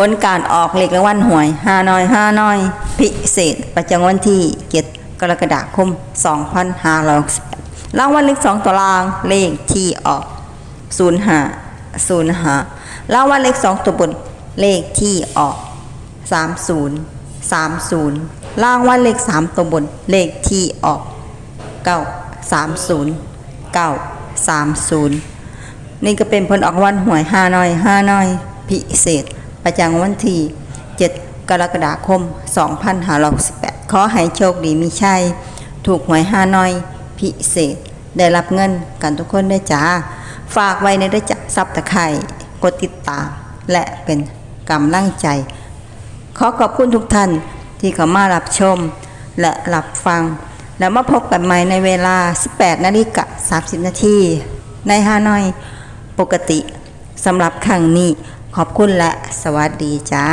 ผลการออกเลขรางวัลหวยห้าน้อยห้าน้อย พิเศษ ประจำวันที่เจ็ดกรกฎาคม 2568รางวัลเลขสองตัวรางเลขที่ออก 05 05รางวัลเลขสองตัวบนเลขที่ออก 30 30รางวัลเลขสามตัวบนเลขที่ออก 9 30 9 30 นี่ก็เป็นผลออกวันหวยห้าน้อยห้าน้อย พิเศษ ประจำวันที่7กรกฎาคม 2568 ขอให้โชคดีมีชัย ถูกหวยห้าน้อย พิเศษ ได้รับเงินกันทุกคนด้จ้า ฝากไว้ในได้จักซับตะไคร่กดติดตาม และเป็นกำลังใจ ขอขอบคุณทุกท่านที่เข้ามารับชม และรับฟัง แล้วมาพบกันใหม่ในเวลา 18นาฬิกา30 นาทีในฮานอยปกติสำหรับครั้งนี้ ขอบคุณและสวัสดีจ้า